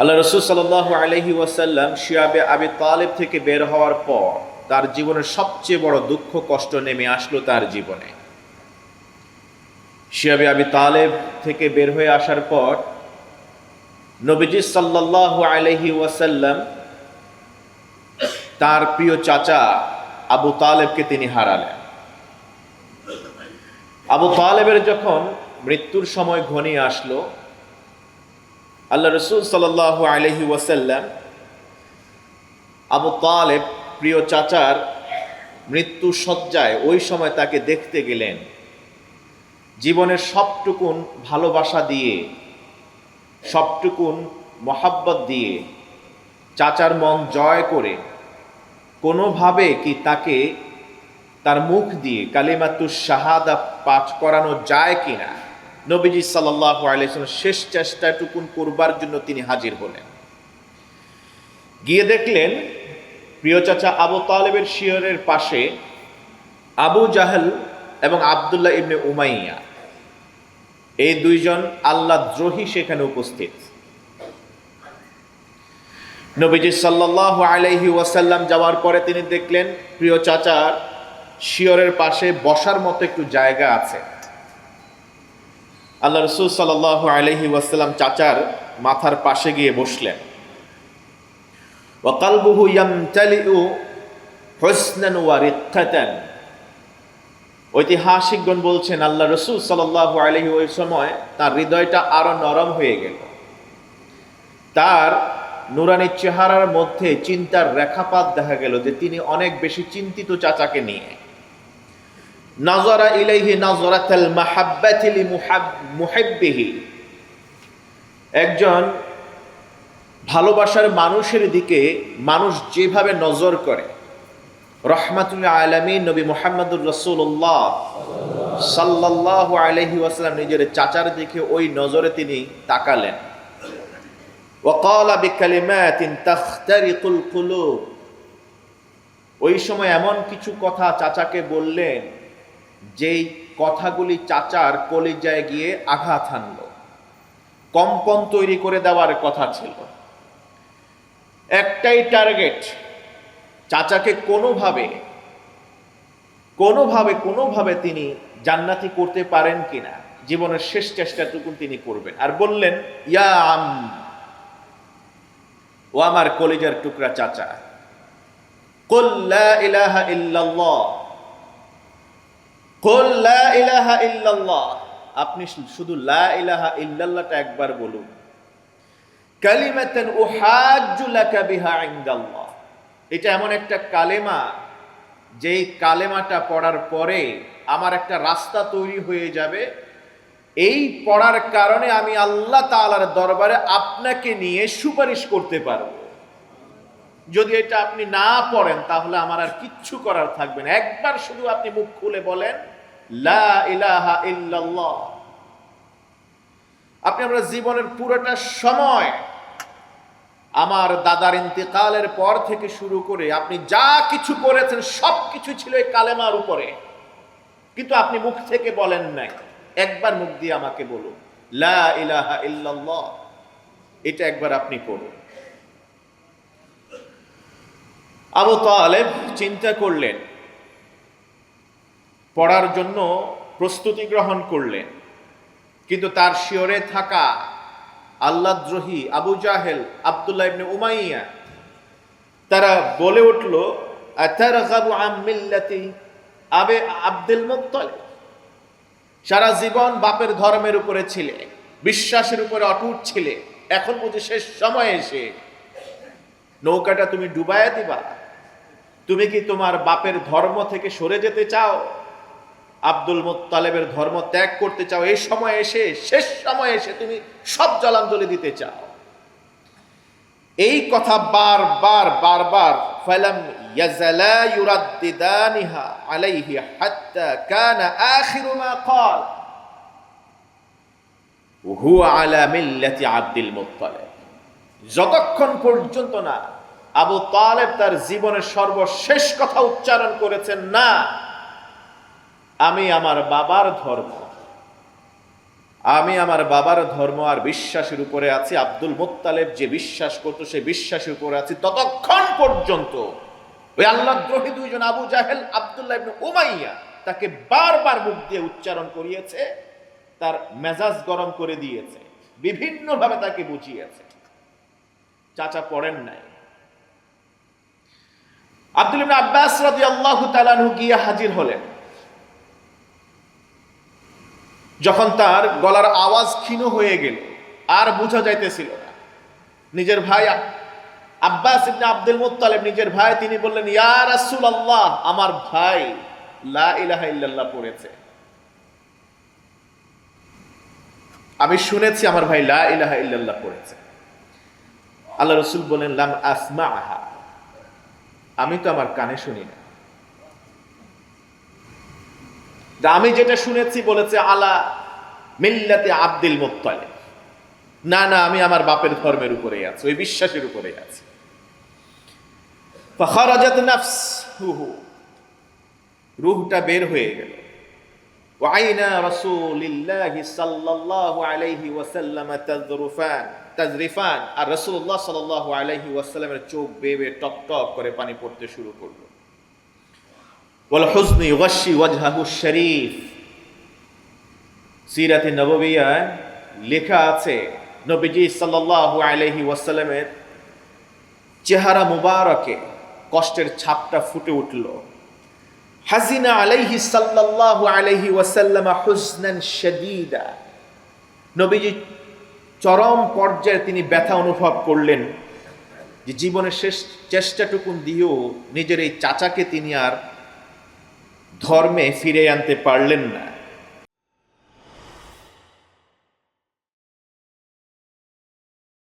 আল্লাহ রসুল সাল আলহি ওয়াসাল্লাম শিয়াবে আবি তালেব থেকে বের হওয়ার পর তার জীবনের সবচেয়ে বড় দুঃখ, কষ্ট নেমে আসলো তার জীবনে। শিয়াবে আবি তালেব থেকে বের হয়ে আসার পর নবীজি সাল্লাহ আলহি ওয়াসাল্লাম তার প্রিয় চাচা আবু তালেবকে তিনি হারালেন। আবু তালেবের যখন মৃত্যুর সময় ঘনিয়ে আসলো আল্লাহ রসুল সাল আলহি ওয়াসাল্লাম আবু তালেব প্রিয় চাচার মৃত্যু সজ্জায় ওই সময় তাকে দেখতে গেলেন। জীবনের সবটুকুন ভালোবাসা দিয়ে, সবটুকুন মহাব্বত দিয়ে চাচার মন জয় করে কোনোভাবে কি তাকে তার মুখ দিয়ে কালিমাতুর শাহাদা পাঠ করানো যায় কিনা? নবীজি সাল্লাহ আলাইসলাম শেষ চেষ্টাটুকুন করবার জন্য তিনি হাজির হলেন। গিয়ে দেখলেন, প্রিয় চাচা আবু তালেবের শিয়রের পাশে আবু জাহেল এবং আবদুল্লাহ ইবনে উমাইয়া, এই দুইজন আল্লাহ দ্রোহী সেখানে উপস্থিত। নবীজি সাল্লাহ আলাইহি ওয়াসাল্লাম যাওয়ার পরে তিনি দেখলেন, প্রিয় চাচার শিয়রের পাশে বসার মতো একটু জায়গা আছে। আল্লাহ রসুল সাল আলহি ওয়াসাল্লাম চাচার মাথার পাশে গিয়ে বসলেন। ওয়াকালবুহু ইয়ামতালিউ ওয়া ঐতিহাসিকগণ বলছেন, আল্লাহ রসুল সাল্লাহ আলহি ওই সময় তার হৃদয়টা আরও নরম হয়ে গেল। তার নুরানি চেহারার মধ্যে চিন্তার রেখাপাত দেখা গেল যে তিনি অনেক বেশি চিন্তিত চাচাকে নিয়ে। নজরা ইলাইহি নজরাতাল মাহাব্বাতিলি মুহাব্বিহি। একজন ভালোবাসার মানুষের দিকে মানুষ যেভাবে নজর করে, রহমাতুল আলমী নবী মোহাম্মদুর রসুল্লাহ সাল্লাহ আলহি ওয়াসাল্লাম নিজের চাচার দিকে ওই নজরে তিনি তাকালেন। ওই সময় এমন কিছু কথা চাচাকে বললেন যেই কথাগুলি চাচার কলিজায় গিয়ে আঘাত হানল। কম্পন তৈরি করে দেওয়ার কথা ছিল। একটাই টার্গেট, চাচাকে কোনোভাবে কোনোভাবে কোনোভাবে তিনি জান্নাতি করতে পারেন কিনা, জীবনের শেষ চেষ্টাটুকু তিনি করবেন। আর বললেন, ইয়া আম, ও আমার কলিজার টুকরা চাচা কল্লা ইলাহা ইল্লাল্লাহ কল্লা ইলাহা ইল্লাল্লাহ। আপনি শুধু লা ইলাহা ইল্লাল্লাহটা একবার বলুন। বিহা এটা এমন একটা কালেমা, যেই কালেমাটা পড়ার পরে আমার একটা রাস্তা তৈরি হয়ে যাবে। এই পড়ার কারণে আমি আল্লাহ তালার দরবারে আপনাকে নিয়ে সুপারিশ করতে পারব। যদি এটা আপনি না পড়েন, তাহলে আমার আর কিচ্ছু করার থাকবে না। একবার শুধু আপনি মুখ খুলে বলেন, লা ইলাহা আপনি আমরা জীবনের পুরোটা সময় আমার দাদার ইন্তেকালের পর থেকে শুরু করে আপনি যা কিছু করেছেন, সব কিছু ছিল এই কালেমার উপরে। কিন্তু আপনি মুখ থেকে বলেন নাই। একবার মুখ দিয়ে আমাকে বলুন, লা ইলাহা ইল্লাল্লাহ। এটা একবার আপনি পড়ুন। আবু তালেব চিন্তা করলেন, পড়ার জন্য প্রস্তুতি গ্রহণ করলেন, কিন্তু তার শিওরে থাকা আল্লাদ্রোহী আবু জাহেল, আবদুল্লাহ ইবনে উমাইয়া, তারা বলে উঠল আবে আব্দুল মুত্তালিব? সারা জীবন বাপের ধর্মের উপরে ছিলে, বিশ্বাসের উপরে অটুট ছিলে, এখন বুঝি শেষ সময় এসে নৌকাটা তুমি ডুবাইয়া দিবা? তুমি কি তোমার বাপের ধর্ম থেকে সরে যেতে চাও? আব্দুল মোত্তালেবের ধর্ম ত্যাগ করতে চাও? এই সময় এসে, শেষ সময় এসে তুমি সব জলাঞ্জলি দিতে চাও। এই কথা বারবার বারবার ফালাম ইয়াজালা ইউরাদ্দিদানিহা আলাইহি হাত্তা কানা আখিরু মা ক্বাল। হুয়া আলা মিল্লাতি আব্দুল মুত্তালিব। যতক্ষণ পর্যন্ত না আবু তালেব তার জীবনের সর্বশেষ কথা উচ্চারণ করেছেন, না, আমি আমার বাবার ধর্ম। আমি আমার বাবার ধর্ম আর বিশ্বাসের উপরে আছি। আব্দুল মোত্তালেব যে বিশ্বাস করতো, সে বিশ্বাসের উপরে আছি ততক্ষণ পর্যন্ত। ওই আল্লাহ আল্লাহদ্রোহী দুইজন আবু জাহেল, আবদুল্লাহ ইবনে উমাইয়া তাকে বারবার মুখ দিয়ে উচ্চারণ করিয়েছে, তার মেজাজ গরম করে দিয়েছে, বিভিন্নভাবে তাকে বুঝিয়েছে। চাচা পড়েন নাই। আব্দুল ইবনে আব্বাস রাদিয়াল্লাহু তাআলা আনহু গিয়ে হাজির হলেন। যখন তার গলার আওয়াজ ক্ষীণ হয়ে গেল, আর বোঝা যাইতেছিল না। নিজের ভাই আব্বাস ইবনে আব্দুল মুত্তালিব নিজের ভাই, তিনি বললেন, ইয়া রাসূলুল্লাহ, আমার ভাই লা ইলাহা ইল্লাল্লাহ পড়েছে। আমি শুনেছি আমার ভাই লা ইলাহা ইল্লাল্লাহ পড়েছে। আল্লাহ রসুল বলেন, লাম আসমাআহা। আমি তো আমার কানে শুনি না। আমি যেটা শুনেছি বলেছে, আলা মিল্লাতে আব্দুল মোত্তালে না না, আমি আমার বাপের ধর্মের উপরে আছি, ওই বিশ্বাসের উপরে আছি। রুহটা বের হয়ে গেল। ওয়াইনা রাসূলিল্লাহি সাল্লাল্লাহু আলাইহি ওয়াসাল্লাম তাযরুফান। তাজরিফান আর রসুল্লাহ সাল আলহি ওয়াসাল্লামের চোখ বেবে টক টক করে পানি পড়তে শুরু করল। বল হুসনি ওয়াশি শরীফ। সিরাতে লেখা আছে, নবীজি সাল্লাহ আলহি ওয়াসাল্লামের চেহারা মুবারকে কষ্টের ছাপটা ফুটে উঠল। হাজিনা আলাইহি সাল্লাহ আলহি হুসনান নবীজি চরম পর্যায়ে তিনি ব্যথা অনুভব করলেন যে জীবনের শেষ চেষ্টাটুকুন দিয়েও নিজের এই চাচাকে তিনি আর ধর্মে ফিরে আনতে পারলেন না।